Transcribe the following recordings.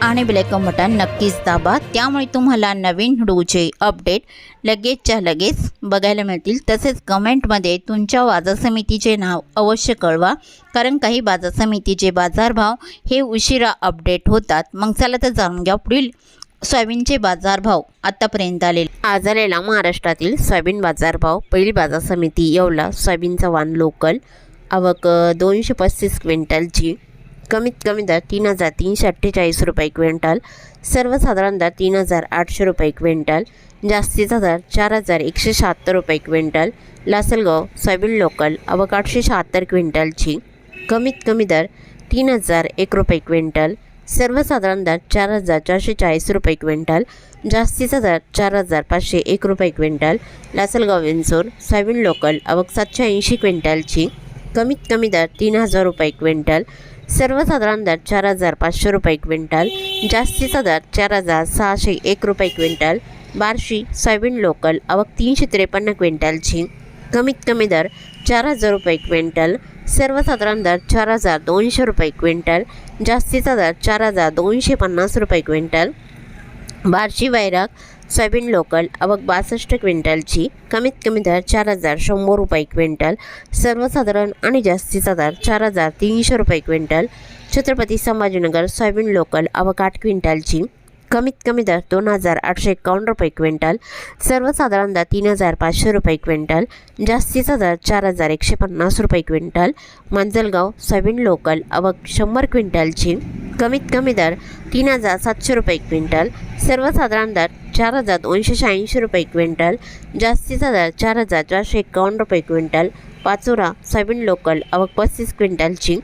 आणि bell icon button नक्कीच दाबा. त्यामुळे तुम्हाला नवीन व्हिडिओचे अपडेट लगेचच्या लगेच बघायला मिळतील. तसेच कमेंटमध्ये तुमच्या बाजार समितीचे नाव अवश्य कळवा. कारण काही बाजार समितीचे बाजारभाव हे उशिरा अपडेट होतात. मग चला तर जाणून घ्या पुढील सोयाबीनचे बाजारभाव आतापर्यंत आलेले. आज आलेला महाराष्ट्रातील सोयाबीन बाजारभाव पहिली बाजार समिती येवला सोयाबीनचा वाण लोकल आवक दोनशे पस्तीस क्विंटलची. कमीत कमी दर तीन हजार तीनशे अठ्ठेचाळीस रुपये क्विंटल सर्वसाधारण दर तीन हजार आठशे रुपये क्विंटल जास्तीचा दर चार हजार एकशे शहात्तर रुपये क्विंटल लासलगाव सोयाबीन लोकल आवक आठशे शहात्तर क्विंटलची कमीत कमी दर तीन हजार एक रुपये क्विंटल सर्वसाधारण दर चार हजार चारशे चाळीस रुपये क्विंटल जास्तीचा दर चार हजार पाचशे एक रुपये quintal Lasalgaon Vinchur soybean local अवक सातशे ऐंशी क्विंटलची कमीत कमी दर तीन हजार रुपये क्विंटल सर्वसाधारण दर चार हजार पाचशे रुपये क्विंटल जास्तीचा दर चार हजार सहाशे एक रुपये क्विंटल बार्शी सोयाबीन लोकल आवक तीनशे त्रेपन्न क्विंटलची. कमीत कमी दर चार हजार रुपये क्विंटल सर्वसाधारण दर चार हजार दोनशे रुपये क्विंटल जास्तीचा दर चार हजार दोनशे पन्नास रुपये क्विंटल बार्शी वैराग सोयाबीन लोकल आवक बासष्ट क्विंटलची कमीत कमी दर चार हजार शंभर रुपये क्विंटल सर्वसाधारण आणि जास्तीचा दर चार हजार तीनशे रुपये quintal Chhatrapati Sambhajinagar soybean local आवक आठ क्विंटलची कमीत कमी दर दोन हजार आठशे एकावन्न रुपये क्विंटल सर्वसाधारण दर तीन हजार पाचशे रुपये क्विंटल जास्तीचा दर चार हजार एकशे पन्नास रुपये क्विंटल मांजलगाव सोयाबीन लोकल आवक शंभर क्विंटलची कमीत कमी दर तीन हजार सातशे रुपये क्विंटल सर्वसाधारण दर चार हजार दोनशे शहाऐंशी रुपये क्विंटल जास्तीचा दर चार हजार चारशे एकावन्न रुपये क्विंटल पाचोरा सोयाबीन लोकल आवक पस्तीस क्विंटलची.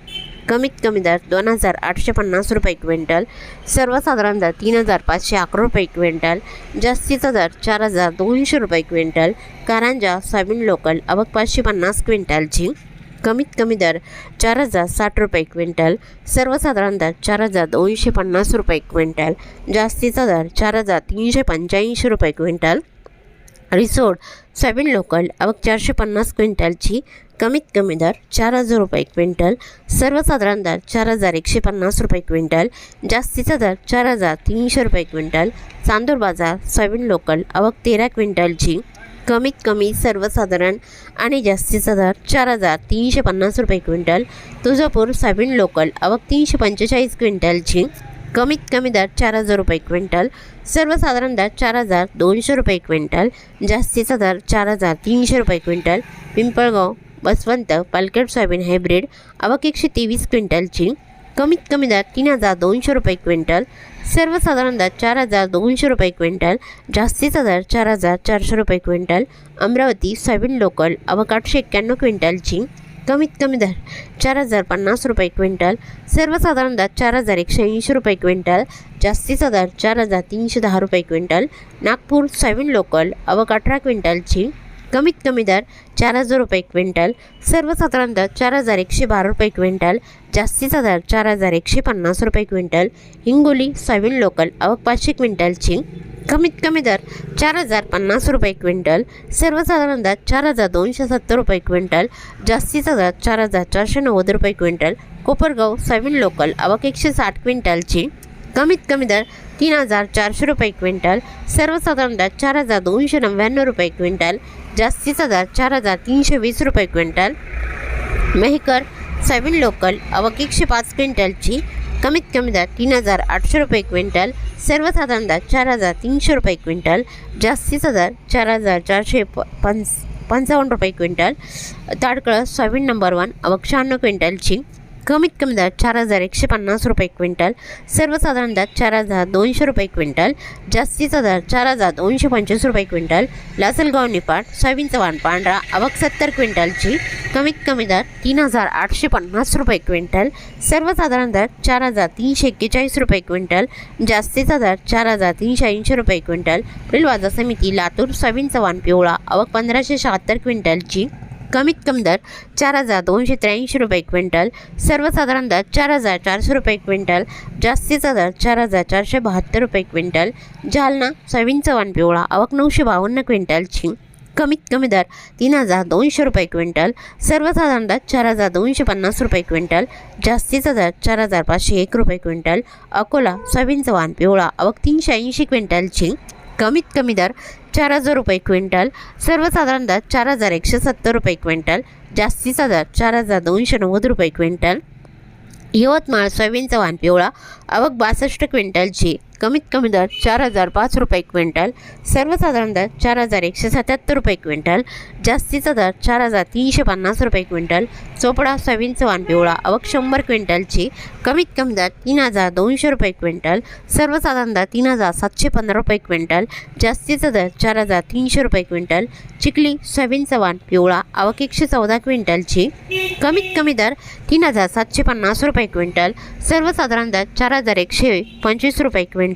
कमीत कमी दर दोन हजार आठशे पन्नास रुपये क्विंटल सर्वसाधारण दर तीन हजार पाचशे अकरा रुपये क्विंटल जास्तीचा दर चार हजार दोनशे रुपये क्विंटल कारंजा सोयाबीन लोकल आवक पाचशे पन्नास क्विंटलची. कमीत कमी दर चार हजार साठ रुपये क्विंटल सर्वसाधारण दर चार हजार दोनशे पन्नास रुपये क्विंटल जास्तीचा दर चार हजार तीनशे पंच्याऐंशी रुपये क्विंटल. रिसोड सोयाबीन लोकल आवक चारशे पन्नास क्विंटलची कमीत कमी दर चार हजार रुपये क्विंटल सर्वसाधारण दर चार हजार एकशे पन्नास रुपये क्विंटल जास्तीचा दर चार हजार तीनशे रुपये क्विंटल. चांदूर बाजार सोयाबीन लोकल आवक तेरा क्विंटलची कमीत कमी सर्वसाधारण आणि जास्तीचा दर चार हजार तीनशे पन्नास रुपये क्विंटल तुळजापूर सोयाबीन लोकल आवक तीनशे पंचेचाळीस क्विंटलची कमीत कमी दर चार हजार रुपये क्विंटल सर्वसाधारण दर चार हजार दोनशे रुपये क्विंटल जास्तीचा दर चार हजार तीनशे रुपये quintal Pimpalgaon Baswant Palkhed soybean hybrid आवक एकशे तेवीस क्विंटलची कमीत कमी दर तीन हजार दोनशे रुपये क्विंटल सर्वसाधारण दर चार हजार दोनशे रुपये क्विंटल जास्तीचा दर चार हजार चारशे रुपये क्विंटल अमरावती सोयाबीन लोकल आवक आठशे एक्क्याण्णव क्विंटलची कमीत कमी दर चार हजार पन्नास रुपये क्विंटल सर्वसाधारण दर चार हजार एकशे ऐंशी रुपये क्विंटल जास्तीचा दर चार हजार तीनशे दहा रुपये क्विंटल नागपूर सोयाबीन लोकल आवक अठरा क्विंटलची कमीत कमी दर चार हजार रुपये क्विंटल सर्वसाधारण दर चार हजार एकशे बारा रुपये क्विंटल जास्तीचा दर चार हजार एकशे पन्नास रुपये क्विंटल हिंगोली सोयाबीन लोकल आवक पाचशे क्विंटलची कमीत कमी दर चार हजार पन्नास रुपये क्विंटल सर्वसाधारण दर चार हजार दोनशे सत्तर रुपये क्विंटल जास्तीचा दर चार हजार चारशे नव्वद रुपये क्विंटल कोपरगाव सोयाबीन लोकल आवक एकशे साठ क्विंटलची कमीत कमी दर तीन हजार चारशे रुपये क्विंटल सर्वसाधारण दर चार हजार दोनशे नव्याण्णव रुपये क्विंटल जास्तीचा दर चार हजार तीनशे वीस रुपये क्विंटल. मेहकर सोयाबीन लोकल आवक एकशे पाच क्विंटलची कमीत कमी दर तीन हजार आठशे रुपये क्विंटल सर्वसाधारण दर चार हजार तीनशे रुपये क्विंटल जास्तीचा दर चार हजार चारशे प पंच पंचावन्न रुपये quintal. Tadkalas soybean number one आवक शहाण्णव क्विंटलची. कमीत कमी दर चार हजार एकशे पन्नास रुपये क्विंटल सर्वसाधारण दर चार हजार दोनशे रुपये क्विंटल जास्तीचा दर चार हजार दोनशे पंचवीस रुपये क्विंटल लासलगाव निपाट सोयाबीनचा वाण पांढरा आवक सत्तर क्विंटलची कमीत कमी दर तीन हजार आठशे पन्नास रुपये क्विंटल सर्वसाधारण दर चार हजार तीनशे एक्केचाळीस रुपये क्विंटल जास्तीचा दर चार हजार तीनशे ऐंशी रुपये क्विंटल बाजार समिती लातूर सोयाबीनचा वाण पिवळा आवक पंधराशे शहात्तर क्विंटलची कमीत कमी दर चार हजार दोनशे त्र्याऐंशी रुपये क्विंटल सर्वसाधारण दर चार हजार चारशे रुपये क्विंटल जास्तीचा दर चार हजार चारशे बहात्तर रुपये क्विंटल जालना सोयाबीन चव्हाण पिवळा आवक नऊशे बावन्न क्विंटलची कमीत कमी दर तीन हजार दोनशे रुपये क्विंटल सर्वसाधारण दर चार हजार दोनशे पन्नास रुपये क्विंटल जास्तीचा दर चार हजार पाचशे एक रुपये क्विंटल अकोला सोयाबीन चव्हाण पिवळा आवक तीनशे ऐंशी क्विंटलची कमीत कमी दर चार हजार रुपये क्विंटल सर्वसाधारण दर चार हजार एकशे सत्तर रुपये क्विंटल जास्तीचा दर चार हजार दोनशे नव्वद रुपये क्विंटल. यवतमाळ सोयाबीन चव्हाण पिवळा आवक बासष्ट क्विंटलची. कमीत कमी दर चार हजार पाच रुपये क्विंटल सर्वसाधारण दर चार हजार एकशे सत्याहत्तर रुपये क्विंटल जास्तीचा दर चार हजार तीनशे पन्नास रुपये क्विंटल चोपडा सोयाबीन चव्हाण पिवळा आवक शंभर क्विंटलची कमीत कमी दर तीन हजार दोनशे रुपये क्विंटल सर्वसाधारण दर तीन हजार सातशे पंधरा रुपये क्विंटल जास्तीचा दर चार हजार तीनशे रुपये क्विंटल चिखली सोयाबीन चव्हाण पिवळा आवक एकशे चौदा क्विंटलची कमीत कमी दर तीन हजार सातशे पन्नास रुपये क्विंटल सर्वसाधारण दर चार हजार एकशे पंचवीस रुपये क्विंटल.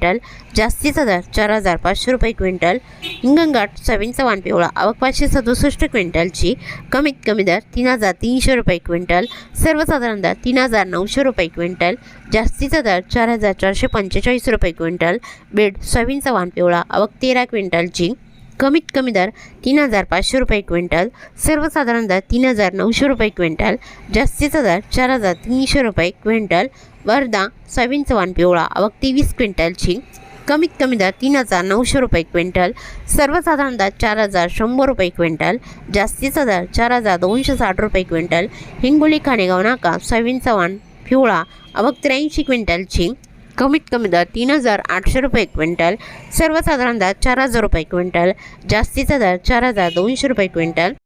जास्तीचा दर चार हजार पाचशे रुपये क्विंटल हिंगणघाट सोयाबीनचा वाण पिवळा आवक पाचशे सदुसष्ट क्विंटलची कमीत कमी दर तीन हजार तीनशे रुपये क्विंटल सर्वसाधारण दर तीन हजार नऊशे रुपये क्विंटल जास्तीचा दर चार हजार चारशे पंचेचाळीस रुपये क्विंटल बीड सोयाबीनचा वाण पिवळा आवक तेरा क्विंटलची. कमीत कमी दर तीन हजार पाचशे रुपये क्विंटल सर्वसाधारण दर तीन हजार नऊशे रुपये क्विंटल जास्तीचा दर चार हजार तीनशे रुपये क्विंटल वर्धा सोयाबीन चव्हाण पिवळा आवक तेवीस क्विंटलची. कमीत कमी दर तीन हजार नऊशे रुपये क्विंटल सर्वसाधारण दर चार हजार शंभर रुपये क्विंटल जास्तीचा दर चार हजार दोनशे साठ रुपये क्विंटल हिंगोली खाणेगाव नाका सोयाबीन चव्हाण पिवळा आवक त्र्याऐंशी क्विंटलची. कमीत कमी दर तीन हजार आठशे रुपये क्विंटल सर्वसाधारण दर चार हजार रुपये क्विंटल जास्तीचा दर चार हजार दोनशे रुपये क्विंटल.